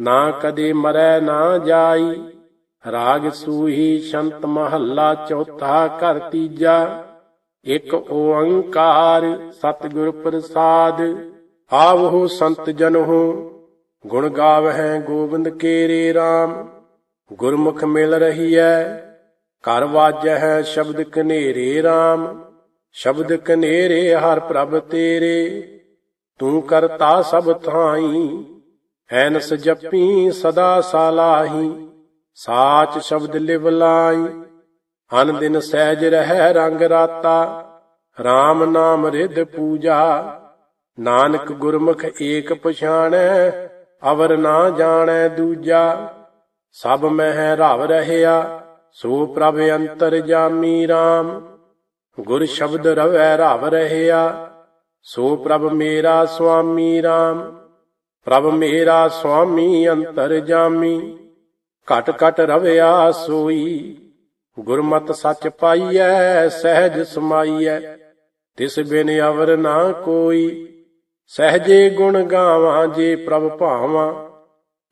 ਨਾ ਕਦੇ ਮਰੈ ਨਾ ਜਾਈ। ਰਾਗ ਸੂਹੀ ਸ਼ੰਤ ਮਹੱਲਾ ਚੌਥਾ ਘਰ ਤੀਜਾ। ਇੱਕ ਓੰਕਾਰ ਸਤਿਗੁਰ ਪ੍ਰਸਾਦ। ਆਵਹੁ ਸੰਤ ਜਨਹੁ, ਗੁਣ ਗਾਵਹਿ ਗੋਬਿੰਦ ਕੇਰੇ RAM ਗੁਰਮੁਖ ਮਿਲ ਰਹੀਐ, ਘਰ ਵਾਜਹਿ ਸ਼ਬਦ ਕਨੇਰੇ RAM ਸ਼ਬਦ ਕਨੇਰੇ ਹਰ ਪ੍ਰਭ ਤੇਰੇ, ਤੂੰ ਕਰਤਾ ਸਭ ਥਾਈ। ਐਨਸ ਜਪੀ ਸਦਾ ਸਾਲਾਹੀ, ਸਾਚ ਸ਼ਬਦ ਲਿਵ ਲਾਈ। ਅਨ ਦਿਨ ਸਹਿਜ ਰਹਿ ਰੰਗ ਰਾਤਾ RAM ਨਾਮ ਰਿਧ ਪੂਜਾ। ਨਾਨਕ ਗੁਰਮੁਖ ਏਕ ਪਛਾਣੈ, ਅਵਰ ਨਾ ਜਾਣੈ ਦੂਜਾ। ਸਭ ਮਹਿ ਰਵ ਰਹਿਆ, ਸੋ ਪ੍ਰਭ ਅੰਤਰ ਜਾਮੀ RAM ਗੁਰ ਸ਼ਬਦ ਰਵੈ ਰਵ ਰਹਿਆ, ਸੋ ਪ੍ਰਭ ਮੇਰਾ ਸੁਆਮੀ RAM ਪ੍ਰਭ ਮੇਰਾ ਸੁਆਮੀ ਅੰਤਰ ਜਾਮੀ, ਘਟ ਘਟ ਰਵਿਆ ਸੋਈ ਗੁਰਮਤ ਸੱਚ ਪਾਈਐ, ਸਹਿਜ ਸਮਾਈਐ, ਤਿਸ ਬਿਨ ਅਵਰ ਨਾ ਕੋਈ। ਸਹਜੇ ਗੁਣ ਗਾਵਾਂ ਜੇ ਪ੍ਰਭ ਭਾਵਾਂ,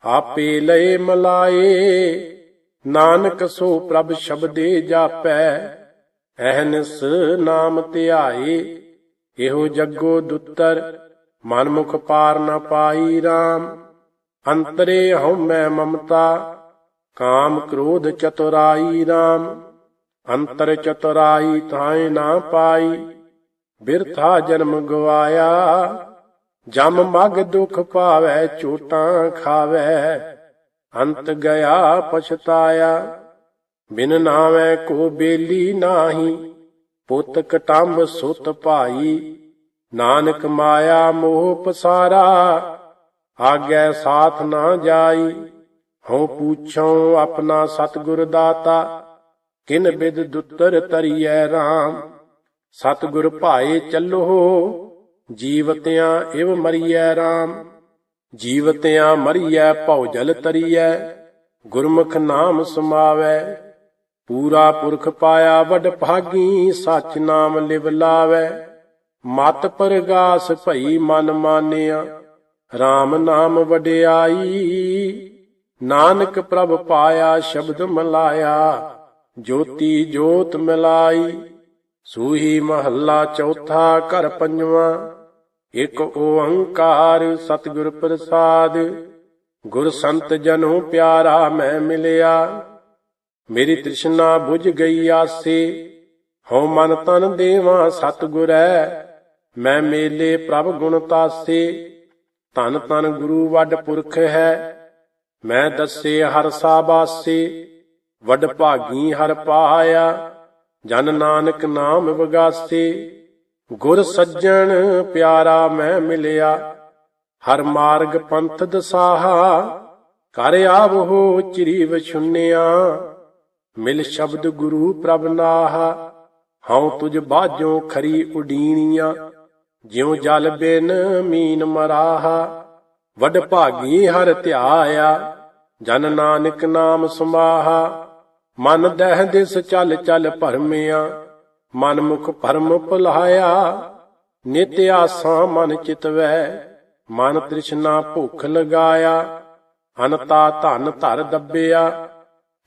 ਆਪੇ ਲਏ ਮਲਾਏ। ਨਾਨਕ ਸੋ ਪ੍ਰਭ ਸ਼ਬਦੇ ਜਾਪੈ ਅਹਨਿਸ ਨਾਮ ਧਿਆਏ, ਇਹੋ ਜੱਗੋ ਦੁੱਤਰ ਮਨ ਮੁਖ ਪਾਰ ਨ ਪਾਈ RAM ਅੰਤਰੇ ਹਉਮੈ ਮਮਤਾ, ਕਾਮ ਕ੍ਰੋਧ ਚਤੁਰਾਈ RAM ਅੰਤਰ ਚਤੁਰਾਈ ਥਾਏ ਨਾ ਪਾਈ, ਬਿਰਥਾ ਜਨਮ ਗਵਾਇਆ। ਜਮ ਮਗ ਦੁਖ ਪਾਵੈ ਚੋਟਾਂ ਖਾਵੈ। ਅੰਤ ਗਿਆ ਪਛਤਾਇਆ, ਬਿਨ ਨਾਵੇਂ ਕੋ ਬੇਲੀ ਨਾਹੀ। ਪੁੱਤ ਕਟੰਬ ਸੁਤ ਭਾਈ ਨਾਨਕ ਮਾਇਆ ਮੋਹ ਪਸਾਰਾ ਆਗੈ ਸਾਥ ਨਾ ਜਾਈ। ਹਉ ਪੂਛਉ ਆਪਣਾ ਸਤਿਗੁਰ ਦਾਤਾ, ਕਿਨ ਬਿਦ ਦੁੱਤਰ ਤਰੀਐ RAM ਸਤਿਗੁਰ ਭਾਏ ਚੱਲੋ, ਜੀਵਤਿਆਂ ਇਵ ਮਰੀਐ RAM ਜੀਵਤਿਆਂ ਮਰੀਐ ਭਉ ਜਲ ਤਰੀਐ, ਗੁਰਮੁਖ ਨਾਮ ਸਮਾਵੈ। ਪੂਰਾ ਪੁਰਖ ਪਾਇਆ ਵਡ ਭਾਗੀ, ਸਚ ਨਾਮ ਲਿਵ ਲਾਵੈ। ਮਤ ਪਰਗਾਸ ਭਈ ਮਨ ਮਾਨਿਆ RAM ਨਾਮ ਵਡਿਆਈ। ਨਾਨਕ ਪ੍ਰਭ ਪਾਇਆ ਸ਼ਬਦ ਮਲਾਇਆ, ਜੋਤੀ ਜੋਤ ਮਿਲਾਈ। ਸੂਹੀ ਮਹੱਲਾ ਚੌਥਾ ਘਰ ਪੰਜਵਾਂ, ਇੱਕ ਓੰਕਾਰ ਸਤਿਗੁਰ ਪ੍ਰਸਾਦ। ਗੁਰ ਸੰਤ ਜਨੋ ਪਿਆਰਾ ਮੈਂ ਮਿਲਿਆ, ਮੇਰੀ ਤ੍ਰਿਸ਼ਨਾ ਬੁਝ ਗਈ ਆਸੇ। ਹਉ ਮਨ ਤਨ ਦੇਵਾ ਸਤਿਗੁਰੈ ਮੈਂ ਮੇਲੇ ਪ੍ਰਭ ਗੁਣ ਤਾਸੇ, ਧਨ ਧਨ ਗੁਰੂ ਵੱਡ ਪੁਰਖ ਹੈ। ਮੈਂ ਦੱਸੇ ਹਰ ਸਾਬਾਸੇ, ਵੱਡ ਭਾਗੀ ਹਰ ਪਾਇਆ। ਜਨ ਨਾਨਕ ਨਾਮ ਵਗਾਸੇ, ਗੁਰ ਸੱਜਣ ਪਿਆਰਾ ਮੈਂ ਮਿਲਿਆ। ਹਰ ਮਾਰਗ ਪੰਥ ਦਸਾਹਾ, ਕਰ ਆਵਹੋ ਚਿਰੀ ਵਿਛੁੰਨਿਆ। ਮਿਲ ਸ਼ਬਦ ਗੁਰੂ ਪ੍ਰਭ ਨਾਹਾ, ਹਉ ਤੁਝ ਬਾਝੋਂ ਖਰੀ ਉਡੀਣੀਆਂ ਜਿਉ ਜਲ ਬਿਨ ਮੀਨ ਮਰਾਹਾ, ਵਡ ਭਾਗੀ ਹਰ ਧਿਆਇਆ, ਜਨ ਨਾਨਕ ਨਾਮ ਸਮਾਹਾ ਮਨ ਦਹਿ ਦਿਸ ਚੱਲ ਚੱਲ ਭਰਮਿਆ, ਮਨ ਮੁਖ ਭਰਮ ਭੁਲਾਇਆ। ਨਿਤ ਆਸਾਂ ਮਨ ਚਿਤਵੈ ਮਨ ਤ੍ਰਿਸ਼ਨਾ ਭੁਖ ਲਗਾਇਆ। ਅਨਤਾ ਧਨ ਧਰ ਦੱਬਿਆ,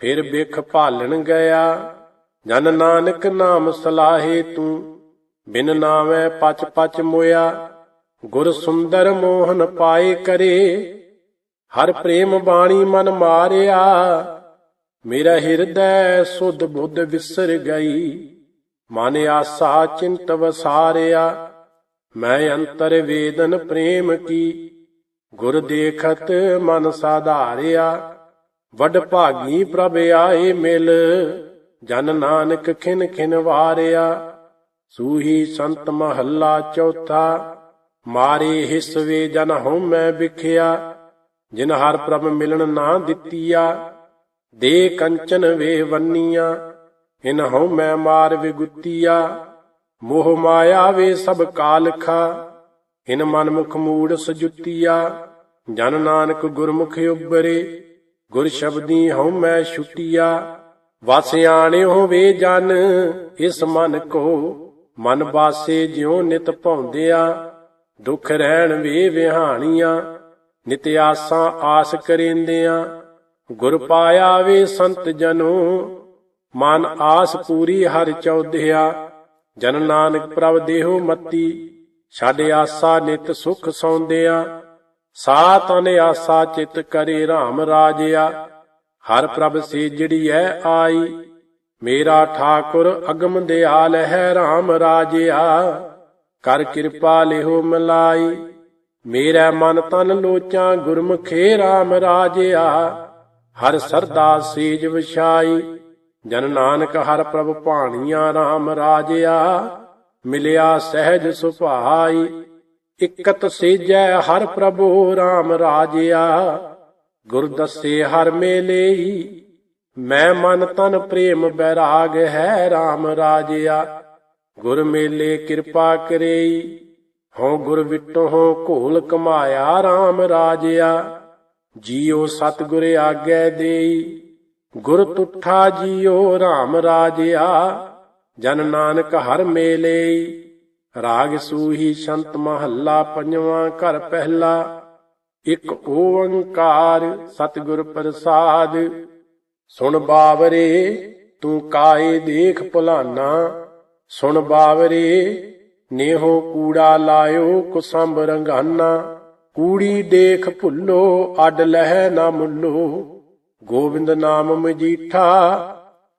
ਫਿਰ ਬਿਖ ਭਾਲਣ ਗਿਆ। ਜਨ ਨਾਨਕ ਨਾਮ ਸਲਾਹੇ ਤੂੰ ਬਿਨ ਨਾਵੇਂ ਪਚ ਪਚ ਮੋਇਆ, ਗੁਰ ਸੁੰਦਰ ਮੋਹਨ ਪਾਏ ਕਰੇ। ਹਰ ਪ੍ਰੇਮ ਬਾਣੀ ਮਨ ਮਾਰਿਆ, ਮੇਰਾ ਹਿਰਦੈ ਸੁਧ ਬੁੱਧ ਵਿਸਰ ਗਈ। ਮਨ ਆਸਾ ਚਿੰਤ ਵਸਾਰਿਆ, ਮੈਂ ਅੰਤਰ ਵੇਦਨ ਪ੍ਰੇਮ ਕੀ। ਗੁਰ ਦੇਖਤ ਮਨ ਸਾਧਾਰਿਆ, ਵੱਡ ਭਾਗੀ ਪ੍ਰਭ ਆਏ ਮਿਲ। ਜਨ ਨਾਨਕ ਖਿਨ ਖਿਨ ਵਾਰਿਆ ਸੂਹੀ ਸੰਤ ਮਹੱਲਾ ਚੌਥਾ, ਮਾਰੇ ਹਿਸ ਵੇ ਜਨ ਹਉਮੈ ਵਿਖਿਆ, ਜਿਨ ਹਰ ਪ੍ਰਭ ਮਿਲਣ ਨਾ ਦਿੱਤੀਆ, ਦੇ ਕੰਚਨ ਵੇ ਵੰਨੀਆਂ, ਇਨ ਹਉਮੈ ਮਾਰ ਵਿਗੁੱਤੀਆ, ਮੋਹ ਮਾਇਆ ਵੇ ਸਭ ਕਾਲਖਾ, ਇਨ ਮਨ ਮੁਖ ਮੂੜ ਸਜੁੱਤੀਆ, ਜਨ ਨਾਨਕ ਗੁਰਮੁਖ ਉਬਰੇ ਗੁਰ ਸ਼ਬਦੀ ਹਉਮੈ ਛੁਟੀਆ, ਵਸ ਆਣਿਓ ਵੇ ਜਨ, ਇਸ ਮਨ ਕੋ ਮਨ ਬਾਸੇ ਜਿਉ ਨਿਤ ਭੌਂਦਿਆ, ਦੁਖ ਰਹਿਣ ਵੇ ਵਿਹਾਣੀਆਂ, ਨਿਤ ਆਸਾਂ ਆਸ ਕਰੇਂਦਿਆਂ। ਗੁਰ ਪਾਇਆ ਵੇ ਸੰਤ ਜਨੋ, ਮਨ ਆਸ ਪੂਰੀ ਹਰ ਚੌਧਿਆ। ਜਨ ਨਾਨਕ ਪ੍ਰਭ ਦੇਹੋ ਮਤੀ, ਛੱਡ ਆਸਾ ਨਿਤ ਸੁਖ ਸੌਂਦਿਆ। ਸਾ ਤਨ ਆਸਾ ਚਿਤ ਕਰੇ RAM ਰਾਜਿਆ, ਹਰ ਪ੍ਰਭ ਸੇ ਐ ਆਈ। ਮੇਰਾ ਠਾਕੁਰ ਅਗਮ ਦਿਆਲ ਹੈ RAM ਰਾਜਿਆ। ਕਰ ਕਿਰਪਾ ਲਿਹੋ ਮਲਾਈ। ਮੇਰਾ ਮਨ ਤਨ ਲੋਚਾਂ ਗੁਰਮੁਖੇ RAM ਰਾਜਿਆ। ਹਰ ਸਰਦਾ ਸੇਜ ਵਿਛਾਈ। ਜਨ ਨਾਨਕ ਹਰ ਪ੍ਰਭ ਭਾਣੀਆਂ RAM ਰਾਜਿਆ। ਮਿਲਿਆ ਸਹਿਜ ਸੁਭਾਈ। ਇਕਤ ਸੇਜੈ ਹਰ ਪ੍ਰਭੂ RAM ਰਾਜਿਆ। ਗੁਰ ਦੱਸੇ ਹਰ ਮੇਲੇ ਮੈਂ ਮਨ ਤਨ ਪ੍ਰੇਮ ਬੈਰਾਗ ਹੈ RAM ਰਾਜਿਆ। ਗੁਰ ਮੇਲੇ ਕਿਰਪਾ ਕਰੇਈ। ਹਉ ਗੁਰ ਵਿਟੋ ਘੋਲ ਕਮਾਇਆ RAM ਰਾਜਿਆ। ਜੀਉ ਸਤਿਗੁਰ ਆਗੈ ਦੇਈ। ਗੁਰ ਤੁਠਾ ਜੀਉ RAM ਰਾਜਿਆ। ਜਨ ਨਾਨਕ ਹਰ ਮੇਲੇ ਰਾਗ ਸੂਹੀ ਸ਼ੰਤ ਮਹੱਲਾ ਪੰਜਵਾਂ ਘਰ ਪਹਿਲਾ। ਇਕ ਓੰਕਾਰ ਸਤਿਗੁਰ ਪ੍ਰਸਾਦ। ਸੁਣ ਬਾਵਰੇ, ਤੂੰ ਕਾਏ ਦੇਖ ਭੁਲਾਨਾ। ਸੁਣ ਬਾਵਰੇ, ਨੇਹੋ ਕੂੜਾ ਲਾਇਓ ਕੁਸੰਭ ਰੰਗਾਨਾ। ਕੂੜੀ ਦੇਖ ਭੁੱਲੋ, ਅੱਡ ਲਹਿ ਨਾ ਮੁੱਲੋ। ਗੋਬਿੰਦ ਨਾਮ ਮਜੀਠਾ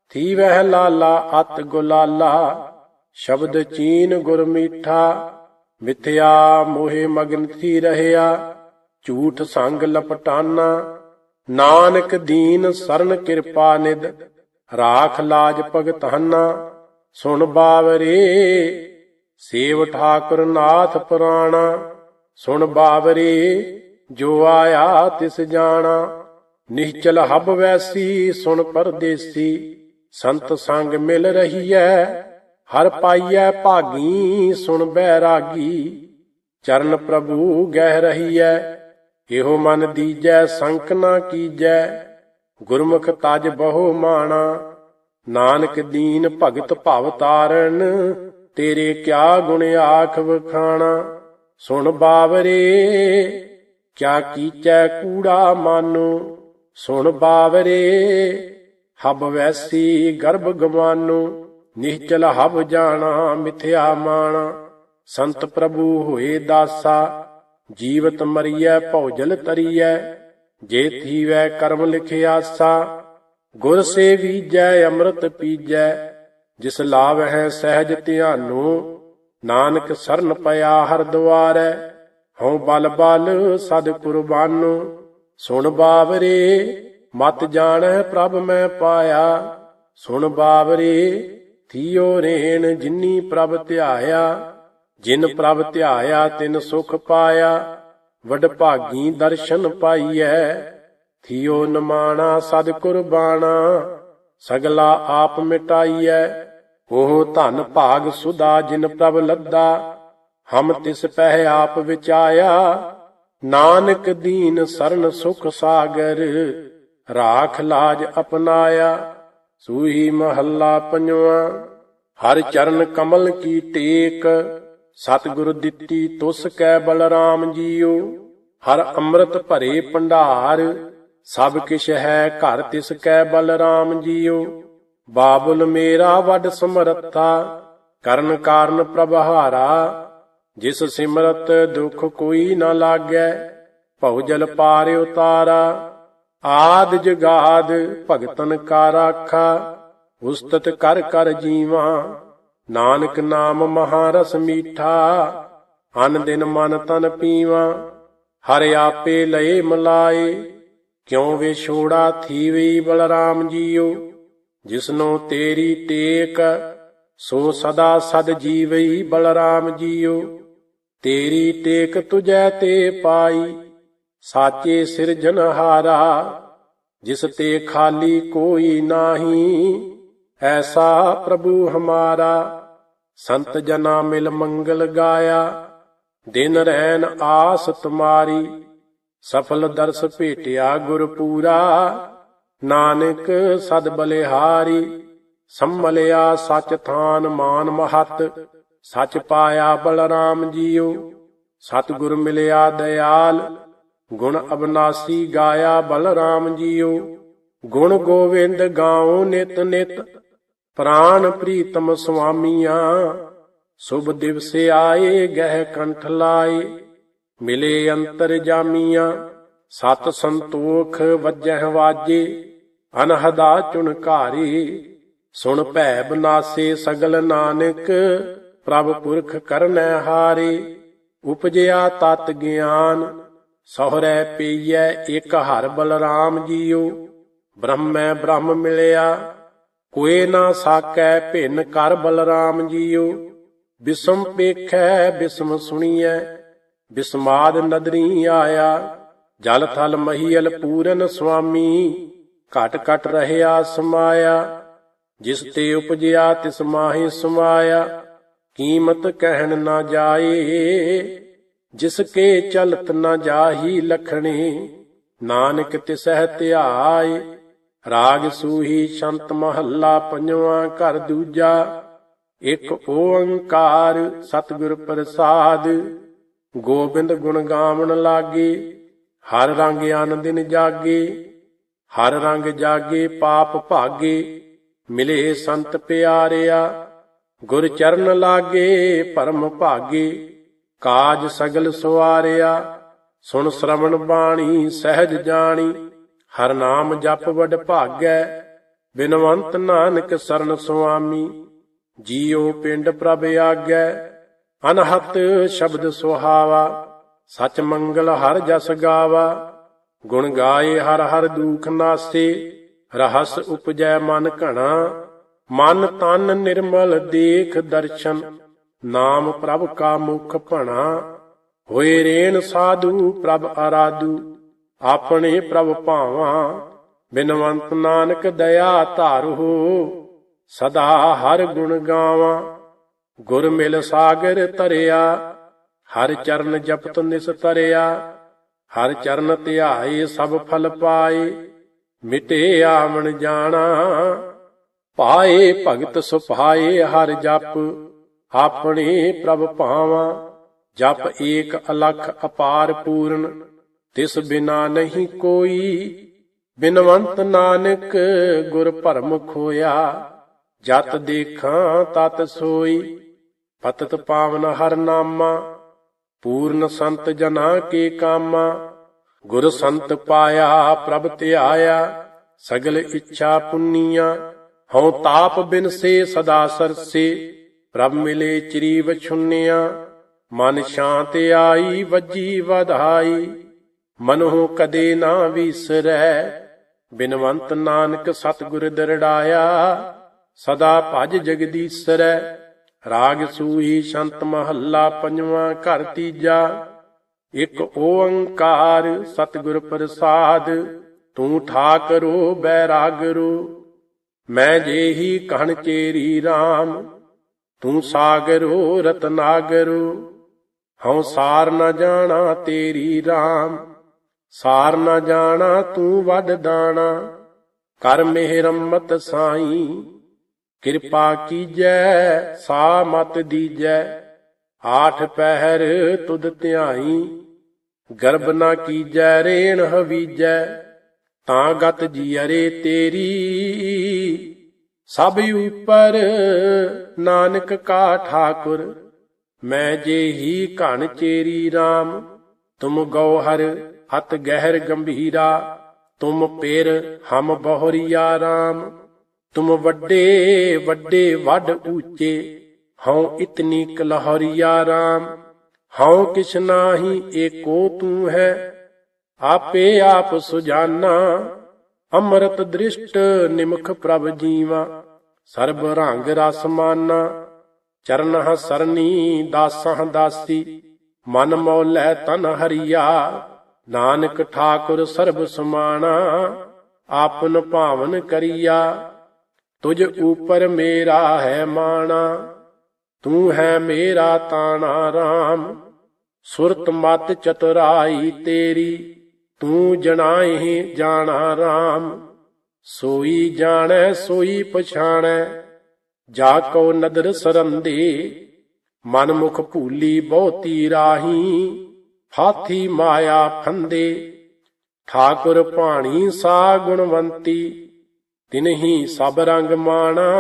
ਥੀ ਵਹਿ ਲਾਲਾ ਅਤ ਗੁਲਾਲਾ। ਸ਼ਬਦ ਚੀਨ ਗੁਰ ਮੀਠਾ, ਮਿਥਿਆ ਮੋਹਿ ਮਗਨ ਥੀ ਰਹਿਆ। ਝੂਠ ਸੰਗ ਲਪਟਾਨਾ। ਨਾਨਕ ਦੀਨ ਸਰਨ ਕਿਰਪਾ ਨਿਦ ਰਾਖ ਲਾਜ ਭਗਤ ਭਗਤਾਨਾ ਸੁਣ ਬਾਵਰੇ, ਸੇਵ ਠਾਕੁਰ ਨਾਥ ਪੁਰਾਣਾ, ਸੁਣ ਬਾਵਰੇ, ਜੋ ਆਇਆ ਤਿਸ ਜਾਣਾ ਨਿਹਚਲ ਹਬ ਵੈਸੀ ਸੁਣ ਪਰਦੇਸੀ, ਸੰਤ ਸੰਗ ਮਿਲ ਰਹੀਐ, ਹਰ ਪਾਈਐ ਭਾਗੀ ਸੁਣ ਬੈਰਾਗੀ, ਚਰਨ ਪ੍ਰਭੂ ਗਹਿ ਰਹੀ ਰਹੀਐ ਇਹੋ ਮਨ ਦੀਜੈ, ਸੰਕ ਨਾ ਕੀਜੈ, ਗੁਰਮੁਖ ਤਜ ਬਹੁ ਮਾਣਾ। ਨਾਨਕ ਦੀਨ ਭਗਤ ਭਵ ਤਾਰਨ, ਤੇਰੇ ਕਿਆ ਗੁਣ ਆਖ ਵਖਾਣਾ ਸੁਣ ਬਾਵਰੇ, ਕਿਆ ਕੀਚੈ ਕੂੜਾ ਮਾਨੋ। ਸੁਣ ਬਾਵਰੇ, ਹਬ ਵੈਸੀ ਗਰਭ ਗਮਾਨੋ ਨਿਹਚਲ ਹਬ ਜਾਣਾ ਮਿਥਿਆ ਮਾਣਾ। ਸੰਤ ਪ੍ਰਭੂ ਹੋਏ ਦਾਸਾ ਜੀਵਤ ਮਰੀਐ ਭੌਜਲ ਤਰੀਐ, ਜੇ ਥੀਵੈ ਕਰਮ ਲਿਖਿਆਸਾ ਗੁਰ ਸੇ ਵੀਜੈ ਅੰਮ੍ਰਿਤ ਪੀਜੈ, ਜਿਸ ਲਾਭ ਸਹਿਜ ਧਿਆਨੋ, ਨਾਨਕ ਸਰਨ ਪਿਆ ਹਰ ਦੁਆਰੈ, ਹਉ ਬਲ ਬਲ ਸਦ ਕੁਰਬਾਨੋ, ਸੁਣ ਬਾਵਰੇ, ਮਤ ਜਾਣੈ ਪ੍ਰਭ ਮੈਂ ਪਾਇਆ, ਸੁਣ ਬਾਵਰੇ, ਥੀਓ ਰੇਣ ਜਿਨੀ ਪ੍ਰਭ ਧਿਆਇਆ ਜਿਨ ਪ੍ਰਭ ਧਿਆਇਆ, ਤਿਨ ਸੁਖ ਪਾਇਆ, ਵਡ ਭਾਗੀ ਦਰਸ਼ਨ ਪਾਈਐ। ਥੀਓ ਨਮਾਣਾ, ਸਦ ਕੁਰਬਾਨਾ ਸਗਲਾ ਆਪ ਮਿਟਾਈਐ। ਉਹ ਧਨ ਭਾਗ ਸੁਦਾ, ਜਿਨ ਪ੍ਰਭ ਲੱਦਾ, ਹਮ ਤਿਸ ਪਹਿ ਆਪ ਵਿਚਾਇਆ। ਨਾਨਕ ਦੀਨ ਸਰਨ ਸੁਖ ਸਾਗਰ, ਰਾਖ ਲਾਜ ਅਪਨਾਇਆ। ਸੂਹੀ ਮਹੱਲਾ ਪੰਜਵਾਂ, ਹਰ ਚਰਨ ਕਮਲ ਕੀ ਟੇਕ ਸਤਿਗੁਰ ਦਿੱਤੀ ਤੁਸ ਕੈ ਬਲਰਾਮ ਜੀਓ, ਹਰ ਅੰਮ੍ਰਿਤ ਭਰੇ ਭੰਡਾਰ, ਸਭ ਕਿਛ ਹੈ ਘਰ ਤਿਸ ਕੈ ਬਲਰਾਮ ਜੀਓ। ਬਾਬੁਲ ਮੇਰਾ ਵੱਡ ਸਮਰੱਥਾ, ਕਰਨ ਕਾਰਨ ਪ੍ਰਭਹਾਰਾ ਜਿਸ ਸਿਮਰਤ ਦੁਖ ਕੋਈ ਨਾ ਲਾਗੈ, ਭਉ ਜਲ ਪਾਰ ਉਤਾਰਾ, ਆਦ ਜਗਾਦ ਭਗਤਨ ਕਾ ਰਾਖਾ, ਉਸਤਤ ਕਰ ਕਰ ਜੀਵਾ। ਨਾਨਕ ਨਾਮ ਮਹਾਰਸ ਮੀਠਾ, ਅਨ ਦਿਨ ਮਨ ਤਨ ਪੀਵਾ, ਹਰ ਆਪੇ ਲਏ ਮਲਾਏ, ਕਿਉ ਵਿਛੋੜਾ ਥੀਵੀ ਬਲਰਾਮ ਜੀਓ, ਜਿਸਨੋ ਤੇਰੀ ਟੇਕ, ਸੋ ਸਦਾ ਸਦ ਜੀਵਈ ਬਲਰਾਮ ਜੀਓ। ਤੇਰੀ ਟੇਕ ਤੁਜੈ ਤੇ ਪਾਈ, ਸਾਚੇ ਸਿਰਜਨਹਾਰਾ ਜਿਸ ਤੇ ਖਾਲੀ ਕੋਈ ਨਾਹੀ ਐਸਾ ਪ੍ਰਭੂ ਹਮਾਰਾ, ਸੰਤ ਜਨਾ ਮਿਲ ਮੰਗਲ ਗਾਇਆ, ਦਿਨ ਰਹਿਨ ਆਸ ਤੁਮਾਰੀ, ਸਫਲ ਦਰਸ ਭੇਟਿਆ ਗੁਰਪੂਰਾ, ਨਾਨਕ ਸਦ ਬਲਿਹਾਰੀ ਸੰਮਲਿਆ ਸਚ ਥਾਨ ਮਾਨ ਮਹਤ, ਸਚ ਪਾਇਆ ਬਲਰਾਮ ਜੀਓ, ਸਤਿਗੁਰ ਮਿਲਿਆ ਦਇਆਲ, ਗੁਣ ਅਬਨਾਸੀ ਗਾਇਆ ਬਲਰਾਮ ਜੀਓ, ਗੁਣ ਗੋਵਿੰਦ ਗਾਉ ਨਿਤ ਨਿਤ ਪ੍ਰਾਨ ਪ੍ਰੀਤਮ ਸੁਆਮੀਆਂ ਸੁਭ ਦਿਵਸੇ ਆਏ, ਗਹਿ ਕੰਠ ਲਾਏ। ਮਿਲੇ ਅੰਤਰ ਜਾਮੀਆਂ, ਸਤ ਸੰਤੋਖ ਵੱਜਹਿ ਵਾਜੇ। ਅਨਹਦਾ ਚੁਣਕਾਰੀ ਸੁਣ ਭੈ ਬਨਾਸੇ ਸਗਲ ਨਾਨਕ, ਪ੍ਰਭ ਪੁਰਖ ਕਰਨੈ ਹਾਰੇ। ਉਪਜਿਆ ਤਤ ਗਿਆਨ, ਸਹਰੈ ਪਈਐ ਇੱਕ ਹਰ ਬਲਰਾਮ ਜੀਓ। ਬ੍ਰਹਮੈ ਬ੍ਰਹਮ ਮਿਲਿਆ ਕੋਏ ਨਾ ਸਾਕੈ ਭਿੰਨ ਕਰ ਬਲਰਾਮ ਜੀਓ। ਬਿਸਮ ਪੇਖੈ, ਬਿਸਮ ਸੁਣੀਐ, ਬਿਸਮਾਦ ਨਦਰੀ ਆਇਆ। ਜਲ ਥਲ ਮਹੀਲ ਪੂਰਨ ਸੁਆਮੀ ਘਟ ਘਟ ਰਹਿਆ ਸਮਾਇਆ। ਜਿਸ ਤੇ ਉਪਜਿਆ ਤਿਸ ਮਾਹੀ ਸਮਾਇਆ। ਕੀਮਤ ਕਹਿਣ ਨਾ ਜਾਏ, ਜਿਸ ਕੇ ਚਲਤ ਨਾ ਜਾਹੀ ਲਖਣੀ। ਨਾਨਕ ਤਿਸਹਿ ਧਿਆਏ ਰਾਗ ਸੂਹੀ ਸ਼ੰਤ ਮਹੱਲਾ ਪੰਜਵਾਂ ਘਰ ਦੂਜਾ, ਇੱਕ ਓੰਕਾਰ ਸਤਿਗੁਰ ਪ੍ਰਸਾਦ। ਗੋਬਿੰਦ ਗੁਣ ਗਾਵਣ ਲਾਗੇ, ਹਰ ਰੰਗ ਆਨੰਦਿਨ ਜਾਗੇ, ਹਰ ਰੰਗ ਜਾਗੇ ਪਾਪ ਭਾਗੇ, ਮਿਲੇ ਸੰਤ ਪਿਆਰਿਆ, ਗੁਰ ਚਰਨ ਲਾਗੇ ਪਰਮ ਭਾਗੇ, ਕਾਜ ਸਗਲ ਸਵਾਰਿਆ ਸੁਣ ਸ਼ਰਵਣ ਬਾਣੀ ਸਹਿਜ ਜਾਣੀ ਹਰ ਨਾਮ ਜਪ ਵਡ ਭਾਗੈ, ਬਿਨਵੰਤ ਨਾਨਕ ਸਰਨ ਸੁਆਮੀ। ਜੀਉ ਪਿੰਡ ਪ੍ਰਭ ਆਗੈ, ਅਨਹਤ ਸ਼ਬਦ ਸੁਹਾਵਾ, ਸਚ ਮੰਗਲ ਹਰ ਜਸ ਗਾਵਾ। ਗੁਣ ਗਾਏ ਹਰ ਹਰ ਦੁਖ ਨਾਸੇ, ਰਹਸ ਉਪਜੈ ਮਨ ਘਣਾ। ਮਨ ਤਨ ਨਿਰਮਲ ਦੇਖ ਦਰਸ਼ਨ, ਨਾਮ ਪ੍ਰਭ ਕਾ ਮੁਖ ਭਣਾ। ਹੋਏ ਰੇਣ ਸਾਧੂ ਪ੍ਰਭ ਅਰਾਧੂ ਆਪਣੇ ਪ੍ਰਭ ਭਾਵਾਂ, ਬਿਨਵੰਤ ਨਾਨਕ ਦਇਆ ਧਾਰੋ, ਸਦਾ ਹਰ ਗੁਣ ਗਾਵਾਂ। ਗੁਰ ਮਿਲ ਸਾਗਰ ਤਰਿਆ ਹਰ ਚਰਨ ਜਪਤ ਨਿਸ ਤਰਿਆ ਹਰ ਚਰਨ ਧਿਆਏ ਸਭ ਫਲ ਪਾਏ। ਮਿਟੇ ਆਵਣ ਜਾਣਾ, ਪਾਏ ਭਗਤ ਸੁਭਾਏ ਹਰ ਜਪ। ਆਪਣੇ ਪ੍ਰਭ ਭਾਵਾਂ, ਜਪ ਏਕ ਅਲਖ ਅਪਾਰ ਪੂਰਨ। ਤਿਸ ਬਿਨਾ ਨਹੀਂ ਕੋਈ ਬਿਨਵੰਤ ਨਾਨਕ ਗੁਰ ਭਰਮ ਖੋਇਆ। ਜਤ ਦੇਖਾਂ ਤਤ ਸੋਈ, ਪਤਤ ਪਾਵਨ ਹਰ ਨਾਮਾ, ਪੂਰਨ ਸੰਤ ਜਨਾ ਕੇ ਕਾਮਾ। ਗੁਰ ਸੰਤ ਪਾਇਆ, ਪ੍ਰਭ ਧਿਆਇਆ, ਸਗਲ ਇੱਛਾ ਪੁੰਨੀਆਂ। ਹਉ ਤਾਪ ਬਿਨ ਸੇ ਸਦਾ ਸਰਸੇ, ਪ੍ਰਭ ਮਿਲੇ ਚਰੀ ਵਛੁੰਨਿਆ ਮਨ ਸ਼ਾਂਤ ਆਈ, ਵੱਜੀ, ਵਧਾਈ। ਮਨਹੁ ਕਦੇ ਨਾ ਵਿਸਰੈ, ਬਿਨਵੰਤ ਨਾਨਕ ਸਤਿਗੁਰ ਦਰੜਾਇਆ। ਸਦਾ ਭਜ ਜਗਦੀਸ਼ਰੈ, ਰਾਗ ਸੂਹੀ ਸ਼ੰਤ ਮਹੱਲਾ ਪੰਜਵਾਂ ਘਰ ਤੀਜਾ। ਇੱਕ ਓੰਕਾਰ ਸਤਿਗੁਰ ਪ੍ਰਸਾਦ, ਤੂੰ ਠਾਕਰੋ, ਬੈਰਾਗਰੋ। ਮੈਂ ਜੇਹੀ ਕਹਣ ਚੇਰੀ RAM ਤੂੰ ਸਾਗਰੋ, ਰਤਨਾਗਰੋ। ਹਉ ਸਾਰ ਨ ਜਾਣਾ ਤੇਰੀ RAM ਸਾਰ ਨਾ ਜਾਣਾ, ਤੂੰ ਵੱਡ ਦਾਣਾ। ਕਰ ਮਿਹਰਮਤ ਸਾਈ, ਕਿਰਪਾ ਕੀਜੈ, ਸਾ ਮਤ ਦੀਜੈ। ਆਠ ਪਹਿਰ ਤੁਧ ਧਿਆਈ ਗਰਬ ਨਾ ਕੀਜੈ, ਰੇਣ ਹਵੀਜੈ। ਤਾਂ ਗਤ ਜੀ ਅਰੇ ਤੇਰੀ, ਸਭ ਉਪਰ ਨਾਨਕ ਕਾ ਠਾਕੁਰ। ਮੈਂ ਜੇ ਹੀ ਘਣ ਚੇਰੀ RAM ਤੁਮ ਗੌਹਰ ਅਤ ਗਹਿਰ ਗੰਭੀਰਾ, ਤੁਮ ਪੇਰ, ਹਮ ਬਹੁਰੀਆ RAM ਤੁਮ ਵੱਡੇ ਵੱਡੇ, ਵੱਡ ਊਚੇ, ਹਉ ਇਤਨੀ ਕਲਹਰੀਆ RAM ਹਉ ਕਿਛ ਨਾਹੀ, ਏਕੋ ਤੂੰ ਹੈ। ਆਪੇ ਆਪ ਸੁਜਾਨਾ, ਅੰਮ੍ਰਿਤ ਦ੍ਰਿਸ਼ਟ ਨਿਮਖ ਪ੍ਰਭ ਜੀਵਾ। ਸਰਬ ਰੰਗ ਰਸ ਮਾਨਾ, ਚਰਨਹ ਸਰਨੀ ਦਾਸਾਂ ਦਾਸੀ। ਮਨ ਮੌਲੈ ਤਨ ਹਰੀਆ। ਨਾਨਕ ਠਾਕੁਰ ਸਰਬ ਸਮਾਣਾ, ਆਪਨ ਭਾਵਨ ਕਰੀਆ। ਤੁਝ ਉਪਰ ਮੇਰਾ ਹੈ ਮਾਣਾ, ਤੂੰ ਹੈ ਮੇਰਾ ਤਾਣਾ RAM ਸੁਰਤ ਮਤ ਚਤੁਰਾਈ ਤੇਰੀ, ਤੂੰ ਜਣਾਏ ਜਾਣਾ RAM ਸੋਈ ਜਾਣੈ, ਸੋਈ ਪਛਾਣੈ, ਜਾ ਕੋ ਨਦਰ ਸਰੰਦੇ। ਮਨ ਮੁਖ ਭੂਲੀ ਬਹੁਤੀ ਰਾਹੀ, ਫਾਥੀ ਮਾਇਆ ਫੰਦੇ ਠਾਕੁਰ ਭਾਣੀ ਸਾ ਗੁਣਵੰਤੀ, ਤਿਨਹੀ ਸਭ ਰੰਗ ਮਾਣਾ।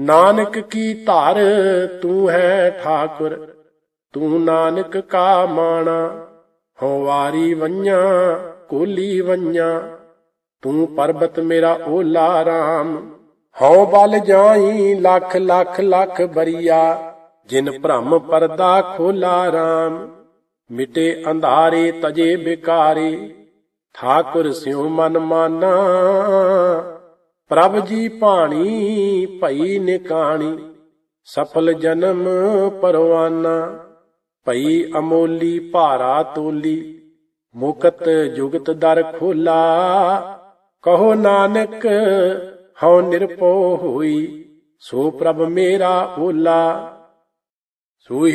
ਨਾਨਕ ਕੀ ਧਰ ਤੂੰ ਹੈ ਠਾਕੁਰ, ਤੂੰ ਨਾਨਕ ਕਾ ਮਾਣਾ। ਹਉ ਵਾਰੀ ਵੰਨਾ ਕੋਲੀ ਵੰਨਾ ਤੂੰ ਪਰਬਤ ਮੇਰਾ ਓਲਾ ਰਾਮ। ਹਉ ਬਲ ਜਾਈ ਲੱਖ ਲੱਖ ਲੱਖ ਬਰੀਆ, ਜਿਨ ਭ੍ਰਮ ਪਰਦਾ ਖੋਲਾ ਰਾਮ। ਮਿਟੇ ਅੰਧਾਰੇ ਤਜੇ ਬਿਕਾਰੇ, ਠਾਕੁਰ ਸਿਉ ਮਨ ਮਾਨਾ। ਪ੍ਰਭ ਜੀ ਭਾਣੀ, ਭਈ ਨਿਕਾਣੀ, ਸਫਲ ਜਨਮ ਪਰਵਾਨਾ। ਭਈ ਅਮੋਲੀ ਭਾਰਾ ਤੋਲੀ, ਮੁਕਤ ਜੁਗਤ ਦਰ ਖੋਲਾ। ਕਹੋ ਨਾਨਕ ਹਉ ਨਿਰਪੋ ਹੋਈ ਸੋ ਪ੍ਰਭ ਮੇਰਾ ਓਲਾ। ਸੋਈ